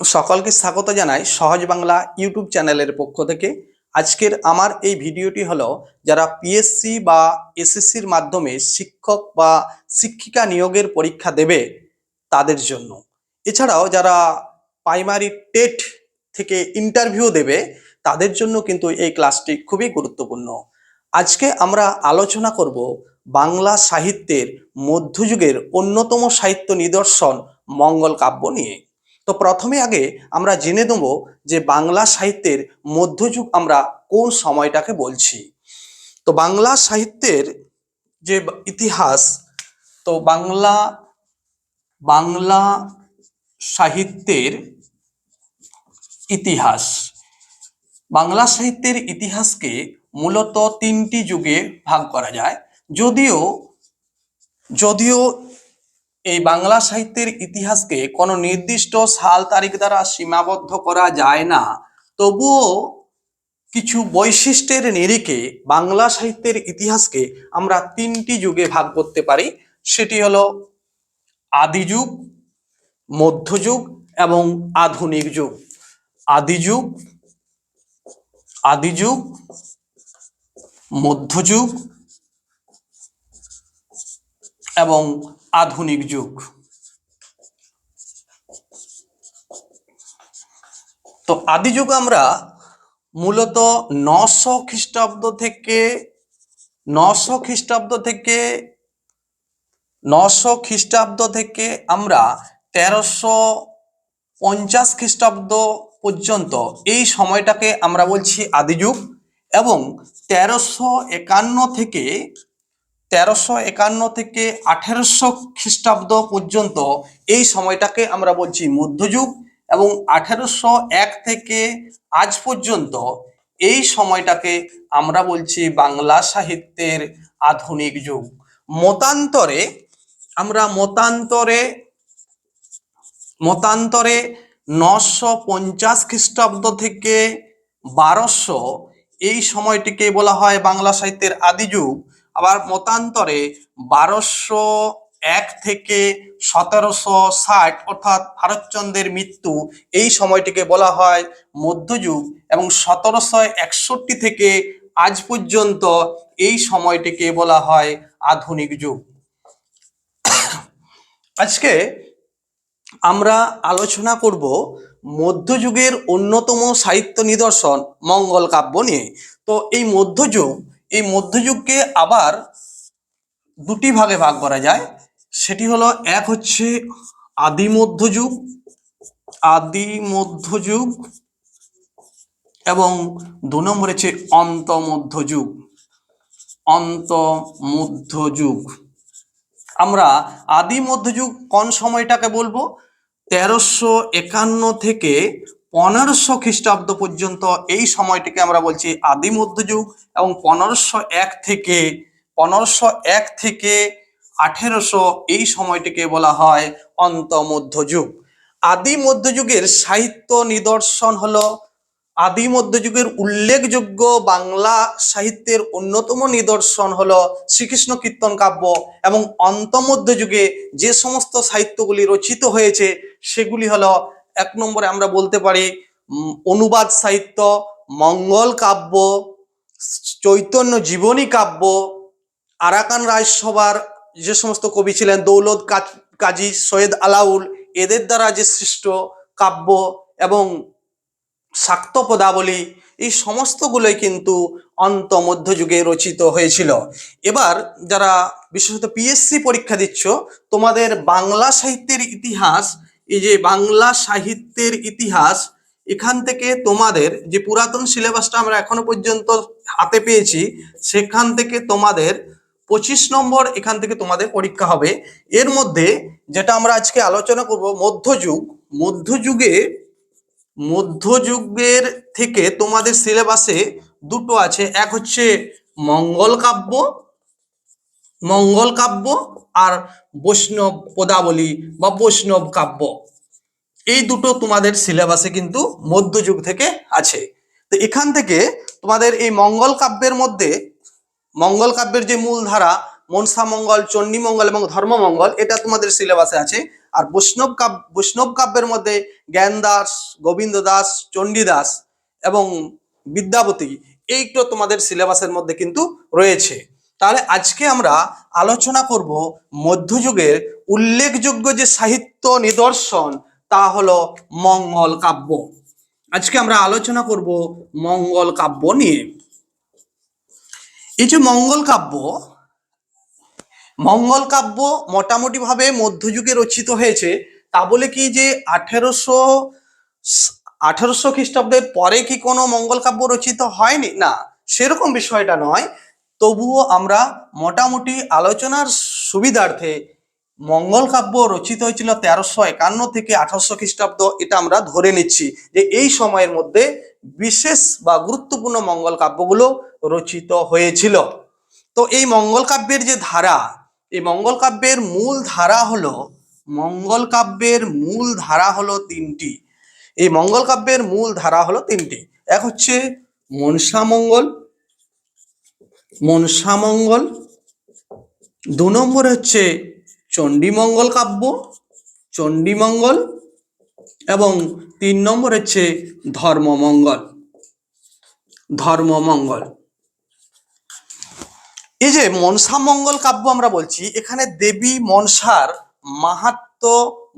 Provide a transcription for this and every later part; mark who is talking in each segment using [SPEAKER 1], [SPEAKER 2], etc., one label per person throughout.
[SPEAKER 1] সকলকে স্বাগত জানাই সহজ বাংলা ইউটিউব চ্যানেলের পক্ষ থেকে। আজকের আমার এই ভিডিওটি হলো যারা পিএসসি বা এসএসসির মাধ্যমে শিক্ষক বা শিক্ষিকা নিয়োগের পরীক্ষা দেবে তাদের জন্য। এছাড়াও যারা প্রাইমারি টেট থেকে ইন্টারভিউ দেবে, তাদের জন্য কিন্তু এই ক্লাসটি খুবই গুরুত্বপূর্ণ। আজকে আমরা আলোচনা করব বাংলা সাহিত্যের মধ্যযুগের অন্যতম সাহিত্য নিদর্শন মঙ্গল কাব্য নিয়ে। তো প্রথমে আগে আমরা জেনে নেব যে বাংলা সাহিত্যের মধ্যযুগ আমরা কোন সময়টাকে বলছি। তো বাংলা সাহিত্যের যে ইতিহাস, তো বাংলা বাংলা সাহিত্যের ইতিহাস। বাংলা সাহিত্যের ইতিহাসকে মূলত তিনটি যুগে ভাগ করা যায়। যদিও যদিও এই বাংলা সাহিত্যের ইতিহাসকে কোনো নির্দিষ্ট সাল তারিখ দ্বারা সীমাবদ্ধ করা যায় না। তবুও কিছু বৈশিষ্ট্যের নিরিখে বাংলা সাহিত্যের ইতিহাসকে আমরা তিনটি যুগে ভাগ করতে পারি। সেটি হলো আদিযুগ, মধ্যযুগ এবং আধুনিক যুগ। আদিযুগ আদিযুগ, মধ্যযুগ এবং আধুনিক যুগ। তো আদি যুগ আমরা মূলত নশো খ্রিস্টাব্দ থেকে, নশো খ্রিস্টাব্দ থেকে, নশো খ্রিস্টাব্দ থেকে আমরা তেরোশো পঞ্চাশ খ্রিস্টাব্দ পর্যন্ত এই সময়টাকে আমরা বলছি আদিযুগ এবং তেরোশো একান্ন থেকে তেরোশো একান্ন থেকে আঠেরোশো খ্রিস্টাব্দ পর্যন্ত এই সময়টাকে আমরা বলছি মধ্যযুগ এবং আঠেরোশো এক থেকে আজ পর্যন্ত এই সময়টাকে আমরা বলছি বাংলা সাহিত্যের আধুনিক যুগ। মতান্তরে, আমরা মতান্তরে মতান্তরে নশো পঞ্চাশ খ্রিস্টাব্দ থেকে বারোশো এই সময়টিকে বলা হয় বাংলা সাহিত্যের আদি যুগ আবার মতান্তরে বারোশো এক থেকে সতেরোশো ষাট অর্থাৎ ভারতচন্দ্রের মৃত্যু এই সময়টিকে বলা হয় মধ্যযুগ এবং সতেরোশো একষট্টি থেকে আজ পর্যন্ত এই সময়টিকে বলা হয় আধুনিক যুগ। আজকে আমরা আলোচনা করব মধ্যযুগের অন্যতম সাহিত্য নিদর্শন মঙ্গল কাব্য নিয়ে। তো এই মধ্যযুগ এই মধ্যযুগকে আবার দুটি ভাগে ভাগ করা যায়। সেটি হলো, এক হচ্ছে আদি মধ্যযুগ আদি মধ্যযুগ এবং দু নম্বর হচ্ছে অন্ত মধ্যযুগ। অন্ত মধ্যযুগ। আমরা আদি মধ্যযুগ কোন সময়টাকে বলব? তেরোশো একান্ন থেকে পনেরোশো খ্রিস্টাব্দ পর্যন্ত এই সময়টিকে আমরা বলছি আদি মধ্যযুগ এবং পনেরোশো এক থেকে, পনেরোশো এক থেকে আঠেরোশো এই সময়টিকে বলা হয় অন্ত মধ্যযুগ আদি মধ্যযুগের সাহিত্য নিদর্শন হলো আদি মধ্যযুগের উল্লেখযোগ্য বাংলা সাহিত্যের অন্যতম নিদর্শন হলো শ্রীকৃষ্ণ কীর্তন কাব্য এবং অন্তমধ্যযুগে যে সমস্ত সাহিত্যগুলি রচিত হয়েছে সেগুলি হলো এক নম্বরে আমরা বলতে পারি অনুবাদ সাহিত্য, মঙ্গল কাব্য, চৈতন্য জীবনী কাব্য, আরাকান রাজসভার যে সমস্ত কবি ছিলেন, দৌলত কাজী সৈয়দ আলাউল, এদের দ্বারা যে সৃষ্ট কাব্য এবং শাক্ত পদাবলী, এই সমস্তগুলোই কিন্তু অন্ত মধ্যযুগে রচিত হয়েছিল। এবার যারা বিশেষত পিএসসি পরীক্ষা দিচ্ছ, তোমাদের বাংলা সাহিত্যের ইতিহাস এই যে বাংলা সাহিত্যের ইতিহাস, এখান থেকে তোমাদের যে পুরাতন সিলেবাসটা আমরা এখনও পর্যন্ত হাতে পেয়েছি, সেখান থেকে তোমাদের পঁচিশ নম্বর এখান থেকে তোমাদের পরীক্ষা হবে। এর মধ্যে যেটা আমরা আজকে আলোচনা করব, মধ্যযুগ। মধ্যযুগে, মধ্যযুগের থেকে তোমাদের সিলেবাসে দুটো আছে। এক হচ্ছে মঙ্গল কাব্য মঙ্গল কাব্য আর বৈষ্ণব পদাবলী বা বৈষ্ণব কাব্য। এই দুটো তোমাদের সিলেবাসে কিন্তু মধ্যযুগ থেকে আছে। তো এখান থেকে তোমাদের এই মঙ্গল কাব্যের মধ্যে, মঙ্গল কাব্যের যে মূল ধারা মনসা মঙ্গল, চণ্ডী মঙ্গল এবং ধর্মমঙ্গল এটা তোমাদের সিলেবাসে আছে। আর বৈষ্ণব কাব্য বৈষ্ণব কাব্যের মধ্যে জ্ঞান দাস, গোবিন্দ দাস চণ্ডীদাস এবং বিদ্যাপতি এইটা তোমাদের সিলেবাসের মধ্যে কিন্তু রয়েছে। তাহলে আজকে আমরা আলোচনা করব মধ্যযুগের উল্লেখযোগ্য যে সাহিত্য নিদর্শন, তা হলো মঙ্গল কাব্য। আজকে আমরা আলোচনা করব মঙ্গল কাব্য নিয়ে। এই যে মঙ্গল কাব্য মঙ্গল কাব্য মোটামুটিভাবে মধ্যযুগে রচিত হয়েছে, তা বলে কি যে আঠেরোশো আঠেরোশো খ্রিস্টাব্দের পরে কি কোনো মঙ্গল কাব্য রচিত হয়নি? না, সেরকম বিষয়টা নয়। তবুও আমরা মোটামুটি আলোচনার সুবিধার্থে মঙ্গল কাব্য রচিত হয়েছিল তেরোশো একান্ন থেকে আঠারোশো খ্রিস্টাব্দ, এটা আমরা ধরে নিচ্ছি যে এই সময়ের মধ্যে বিশেষ বা গুরুত্বপূর্ণ মঙ্গল কাব্যগুলো রচিত হয়েছিল। তো এই মঙ্গল কাব্যের যে ধারা, এই মঙ্গল কাব্যের মূল ধারা হলো, মঙ্গল কাব্যের মূল ধারা হলো তিনটি। এই মঙ্গল কাব্যের মূল ধারা হলো তিনটি। এক হচ্ছে মনসা মঙ্গল মনসা মঙ্গল দু নম্বর হচ্ছে চণ্ডীমঙ্গল কাব্য, চণ্ডীমঙ্গল। এবং তিন নম্বর হচ্ছে ধর্মমঙ্গল ধর্মমঙ্গল। এই যে মনসা মঙ্গল কাব্য আমরা বলছি, এখানে দেবী মনসার মাহাত্ম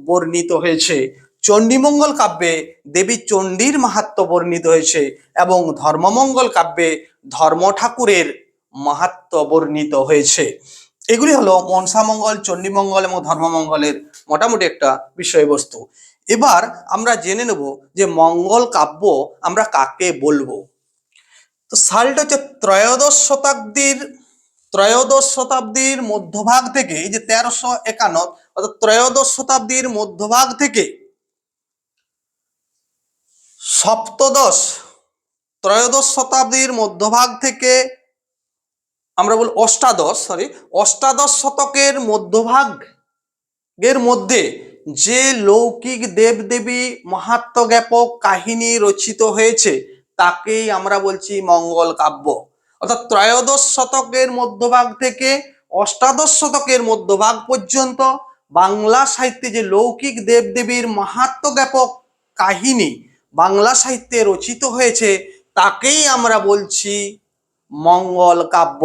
[SPEAKER 1] বর্ণিত হয়েছে। চণ্ডীমঙ্গল কাব্যে দেবী চণ্ডীর মাহাত্ম বর্ণিত হয়েছে এবং ধর্মমঙ্গল কাব্যে ধর্ম ঠাকুরের মাহাত্ম বর্ণিত হয়েছে। এগুলি হলো মনসামঙ্গল চণ্ডীমঙ্গল এবং ধর্মমঙ্গলের মোটামুটি একটা বিষয়বস্তু। এবার আমরা জেনে নেব যে মঙ্গল কাব্য আমরা কাকে বলব। তো সালটা হচ্ছে ত্রয়োদশ শতাব্দীর ত্রয়োদশ শতাব্দীর মধ্যভাগ থেকে, এই যে তেরোশো একান্ন, অর্থাৎ ত্রয়োদশ শতাব্দীর মধ্যভাগ থেকে সপ্তদশ, ত্রয়োদশ শতাব্দীর মধ্যভাগ থেকে আমরা বল অষ্টাদশ সরি অষ্টাদশ শতকের মধ্যভাগ এর মধ্যে যে লৌকিক দেবদেবী মাহাত্ম জ্ঞাপক কাহিনী রচিত হয়েছে, তাকেই আমরা বলছি মঙ্গল কাব্য। অর্থাৎ ত্রয়োদশ শতকের মধ্যভাগ থেকে অষ্টাদশ শতকের মধ্যভাগ পর্যন্ত বাংলা সাহিত্যে যে লৌকিক দেবদেবীর মাহাত্ম জ্ঞাপক কাহিনী বাংলা সাহিত্যে রচিত হয়েছে, তাকেই আমরা বলছি মঙ্গল কাব্য।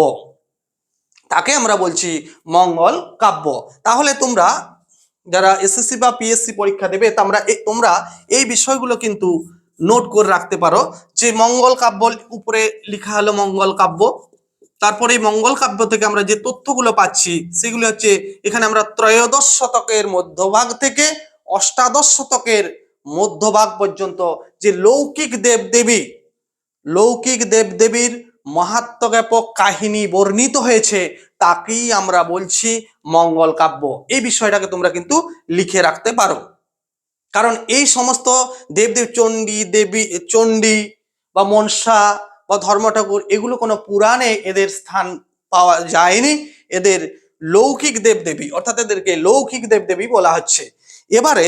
[SPEAKER 1] তাকে আমরা বলছি মঙ্গল কাব্য। তাহলে তোমরা যারা এসএসসি বা পিএসসি পরীক্ষা দেবে তোমরা তোমরা এই বিষয়গুলো কিন্তু নোট করে রাখতে পারো যে মঙ্গল কাব্য উপরে লেখা হলো মঙ্গল কাব্য। তারপরে এই মঙ্গল কাব্য থেকে আমরা যে তথ্যগুলো পাচ্ছি, সেগুলো হচ্ছে এখানে আমরা ত্রয়োদশ শতকের মধ্যভাগ থেকে অষ্টাদশ শতকের মধ্যভাগ পর্যন্ত যে লৌকিক দেবদেবী, লৌকিক দেবদেবীর মাহাত্মজ্ঞাপক কাহিনী বর্ণিত হয়েছে, তাকেই আমরা বলছি মঙ্গল কাব্য। এই বিষয়টাকে তোমরা কিন্তু লিখে রাখতে পারো। কারণ এই সমস্ত দেবদেব চণ্ডী, দেবী, চণ্ডী বা মনসা বা ধর্ম ঠাকুর এগুলো কোনো পুরাণে এদের স্থান পাওয়া যায়নি। এদের লৌকিক দেবদেবী, অর্থাৎ এদেরকে লৌকিক দেবদেবী বলা হচ্ছে। এবারে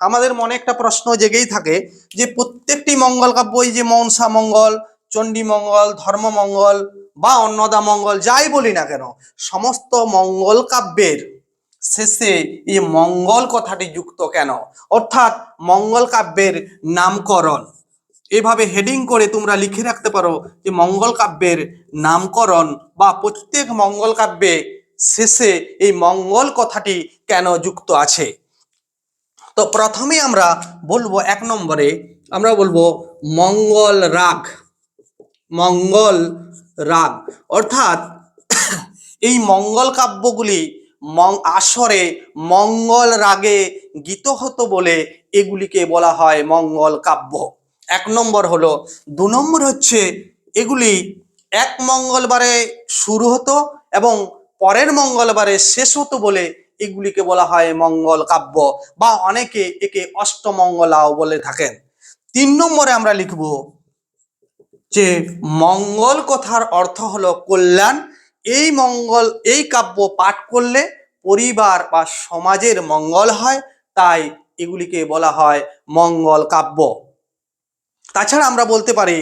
[SPEAKER 1] আমাদের মনে একটা প্রশ্ন জেগেই থাকে যে প্রত্যেকটি মঙ্গল কাব্যই যে মনসা মঙ্গল চণ্ডী মঙ্গল ধর্মমঙ্গল বা অন্নদা মঙ্গল যাই বলি না কেন, সমস্ত মঙ্গল কাব্যের শেষে এই মঙ্গল কথাটি যুক্ত কেন? অর্থাৎ মঙ্গল কাব্যের নামকরণ। এভাবে হেডিং করে তোমরা লিখে রাখতে পারো যে মঙ্গল কাব্যের নামকরণ বা প্রত্যেক মঙ্গল কাব্যে শেষে এই মঙ্গল কথাটি কেন যুক্ত আছে? তো প্রথমে আমরা বলব এক নম্বরে, আমরা বলব মঙ্গল রাগ। মঙ্গল রাগ। অর্থাৎ এই মঙ্গল কাব্যগুলি আসরে মঙ্গল রাগে গীত হতো বলে এগুলিকে বলা হয় মঙ্গল কাব্য। এক নম্বর হলো, দু নম্বর হচ্ছে, এগুলি এক মঙ্গলবারে শুরু হতো এবং পরের মঙ্গলবারে শেষ হতো বলে এগুলিকে বলা হয় মঙ্গল কাব্য বা অনেকে একে অষ্টমঙ্গলাও বলে থাকেন। তিন নম্বরে আমরা লিখব যে মঙ্গল কথার অর্থ হলো কল্যাণ। এই মঙ্গল, এই কাব্য পাঠ করলে পরিবার বা সমাজের মঙ্গল হয়, তাই এগুলিকে বলা হয় মঙ্গল কাব্য। তাছাড়া আমরা বলতে পারি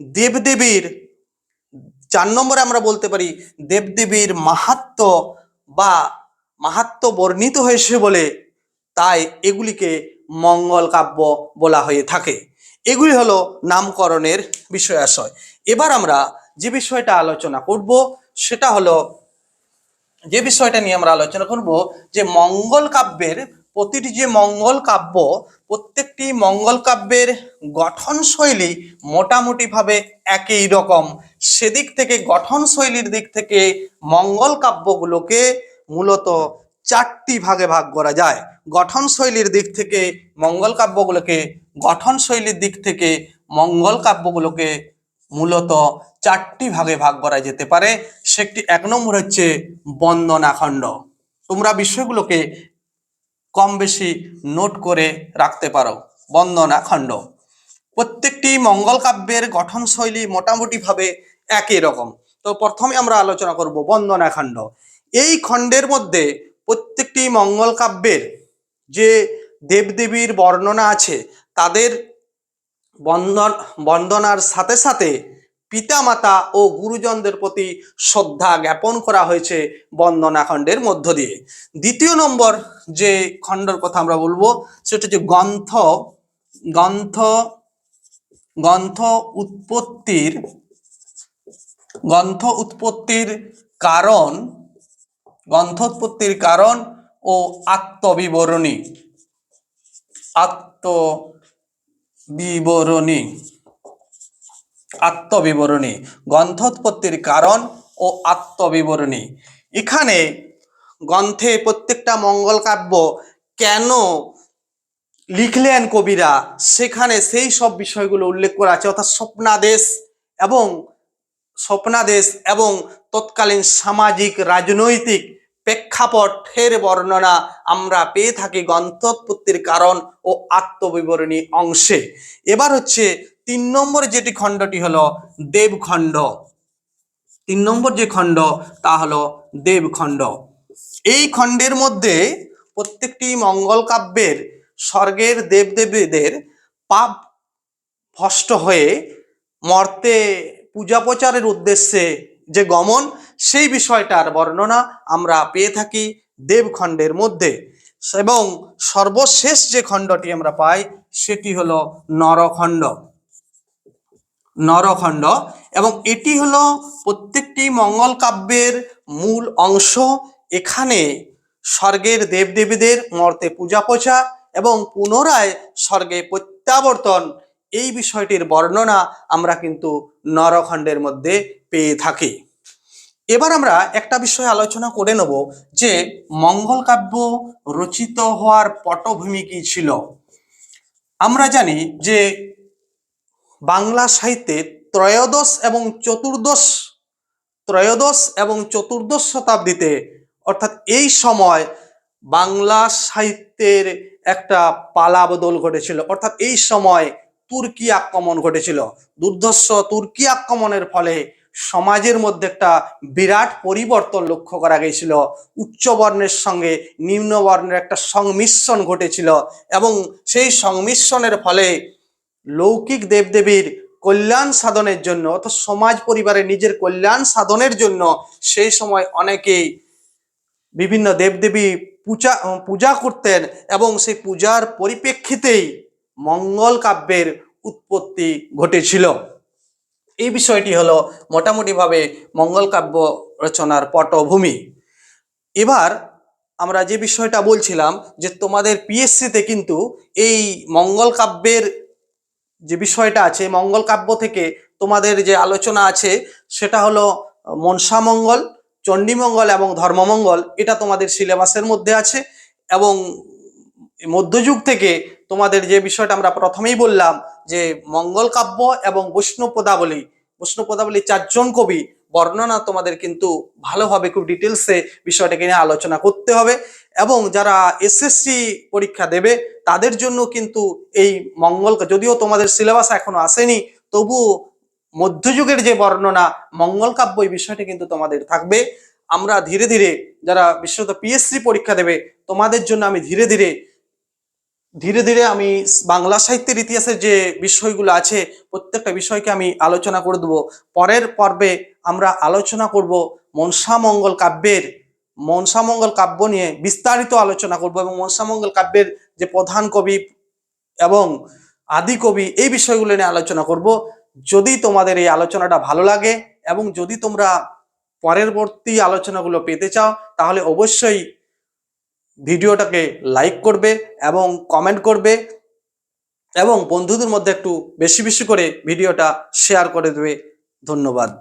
[SPEAKER 1] দেবদেবীর, চার নম্বরে আমরা বলতে পারি দেবদেবীর মাহাত্ম বা মাহাত্ম বর্ণিত হয়েছে বলে, তাই এগুলিকে মঙ্গল কাব্য বলা হয়ে থাকে। এগুলি হলো নামকরণের বিষয়াশয়। এবার আমরা যে বিষয়টা আলোচনা করব, সেটা হলো যে বিষয়টা নিয়ে আমরা আলোচনা করব, যে মঙ্গল কাব্যের প্রতিটি যে মঙ্গল কাব্য, প্রত্যেকটি মঙ্গল কাব্যের গঠন শৈলী মোটামুটিভাবে একই রকম। সেদিক থেকে গঠন শৈলীর দিক থেকে মঙ্গল কাব্যগুলোকে মূলত চারটি ভাগে ভাগ করা যায়। গঠন শৈলীর দিক থেকে মঙ্গল কাব্যগুলোকে গঠন শৈলীর দিক থেকে মঙ্গল কাব্যগুলোকে মূলত চারটি ভাগে ভাগ করা যেতে পারে। সেটি এক নম্বর হচ্ছে বন্দনাখণ্ড তোমরা বিষয়গুলোকে কম বেশি নোট করে রাখতে পারো। বন্দনাখণ্ড প্রত্যেকটি মঙ্গল কাব্যের গঠন শৈলী মোটামুটিভাবে একই রকম। তো প্রথমে আমরা আলোচনা করব বন্দনাখণ্ড এই খণ্ডের মধ্যে প্রত্যেকটি মঙ্গল কাব্যের যে দেবদেবীর বর্ণনা আছে, তাদের বন্দন বন্দনার সাথে সাথে পিতামাতা ও গুরুজনদের প্রতি শ্রদ্ধা জ্ঞাপন করা হয়েছে বন্দনা খণ্ডের মধ্য দিয়ে। দ্বিতীয় নম্বর যে খণ্ডের কথা আমরা বলব, সেটা হচ্ছে গ্রন্থ গ্রন্থ গ্রন্থ উৎপত্তির গ্রন্থ উৎপত্তির কারণ গ্রন্থ উৎপত্তির কারণ ও আত্মবিবরণী। আত্মবিবরণী। আত্মবিবরণী। গ্রন্থোৎপত্তির কারণ ও আত্মবিবরণী। এখানে গ্রন্থে প্রত্যেকটা মঙ্গল কাব্য কেন লিখলেন কবিরা, সেখানে সেই সব বিষয়গুলো উল্লেখ করা আছে, অর্থাৎ স্বপ্নাদেশ এবং স্বপ্নাদেশ এবং তৎকালীন সামাজিক, রাজনৈতিক প্রেক্ষাপটের বর্ণনা আমরা পেয়ে থাকি গ্রন্থোৎপত্তির কারণ ও আত্মবিবরণী অংশে। এবার হচ্ছে তিন নম্বর যেটি খণ্ডটি হলো দেবখণ্ড। তিন নম্বর যে খণ্ড, তা হলো দেবখণ্ড। এই খণ্ডের মধ্যে প্রত্যেকটি মঙ্গল কাব্যের স্বর্গের দেবদেবীদের পাপ ভষ্ট হয়ে মর্তে পূজা প্রচারের উদ্দেশ্যে যে গমন সেই বিষয়টার বর্ণনা আমরা পেয়ে থাকি দেবখণ্ডের মধ্যে। এবং সর্বশেষ যে খণ্ডটি আমরা পাই, সেটি হলো নরখণ্ড। নরখণ্ড। এবং এটি হলো প্রত্যেকটি মঙ্গল কাব্যের মূল অংশ। এখানে স্বর্গের দেবদেবীদের মর্তে পূজা পোচা এবং পুনরায় স্বর্গে প্রত্যাবর্তন, এই বিষয়টির বর্ণনা আমরা কিন্তু নরখণ্ডের মধ্যে পেয়ে থাকি। এবার আমরা একটা বিষয় আলোচনা করে নেব যে মঙ্গল কাব্য রচিত হওয়ার পটভূমি কি ছিল? আমরা জানি যে বাংলা সাহিত্যে ত্রয়োদশ এবং চতুর্দশ, ত্রয়োদশ এবং চতুর্দশ শতাব্দীতে, অর্থাৎ এই সময় বাংলা সাহিত্যের একটা পালা বদল ঘটেছিল। অর্থাৎ এই সময় তুর্কি আক্রমণ ঘটেছিল। দুর্ধর্ষ তুর্কি আক্রমণের ফলে সমাজের মধ্যে একটা বিরাট পরিবর্তন লক্ষ্য করা গেছিল। উচ্চ বর্ণের সঙ্গে নিম্নবর্ণের একটা সংমিশ্রণ ঘটেছিল এবং সেই সংমিশ্রণের ফলে লৌকিক দেবদেবীর কল্যাণ সাধনের জন্য অর্থাৎ সমাজ পরিবারের নিজের কল্যাণ সাধনের জন্য সেই সময় অনেকেই বিভিন্ন দেবদেবী পূজা পূজা করতেন এবং সেই পূজার পরিপ্রেক্ষিতেই মঙ্গল কাব্যের উৎপত্তি ঘটেছিল। এই বিষয়টি হলো মোটামুটিভাবে মঙ্গল কাব্য রচনার পটভূমি। এবার আমরা যে বিষয়টা বলছিলাম যে তোমাদের পিএসসিতে কিন্তু এই মঙ্গল কাব্যের যে বিষয়টা আছে, মঙ্গল কাব্য থেকে তোমাদের যে আলোচনা আছে, সেটা হলো মনসামঙ্গল চণ্ডীমঙ্গল এবং ধর্মমঙ্গল, এটা তোমাদের সিলেবাসের মধ্যে আছে এবং মধ্যযুগ থেকে তোমাদের যে বিষয়টা আমরা প্রথমেই বললাম, যে মঙ্গল কাব্য এবং বৈষ্ণব পদাবলী চারজন কবি, বর্ণনা তোমাদের কিন্তু ভালোভাবে খুব ডিটেলসে বিষয়টাকে নিয়ে আলোচনা করতে হবে। এবং যারা এসএসসি পরীক্ষা দেবে, তাদের জন্য কিন্তু এই মঙ্গল, যদিও তোমাদের সিলেবাস এখনও আসেনি তবুও মধ্যযুগের যে বর্ণনা, মঙ্গল কাব্য এই বিষয়টা কিন্তু তোমাদের থাকবে। আমরা ধীরে ধীরে যারা বিশেষত পিএসসি পরীক্ষা দেবে, তোমাদের জন্য আমি ধীরে ধীরে ধীরে ধীরে আমি বাংলা সাহিত্যের ইতিহাসের যে বিষয়গুলো আছে, প্রত্যেকটা বিষয়কে আমি আলোচনা করে দেবো। পরের পর্বে আমরা আলোচনা করব মনসামঙ্গল কাব্যের মনসামঙ্গল কাব্য নিয়ে বিস্তারিত আলোচনা করব এবং মনসামঙ্গল কাব্যের যে প্রধান কবি এবং আদি কবি, এই বিষয়গুলো নিয়ে আলোচনা করব। যদি তোমাদের এই আলোচনাটা ভালো লাগে এবং যদি তোমরা পরবর্তী আলোচনাগুলো পেতে চাও, তাহলে অবশ্যই ভিডিওটাকে লাইক করবে এবং কমেন্ট করবে এবং বন্ধুদের মধ্যে একটু বেশি বেশি করে ভিডিওটা শেয়ার করে দেবে। ধন্যবাদ।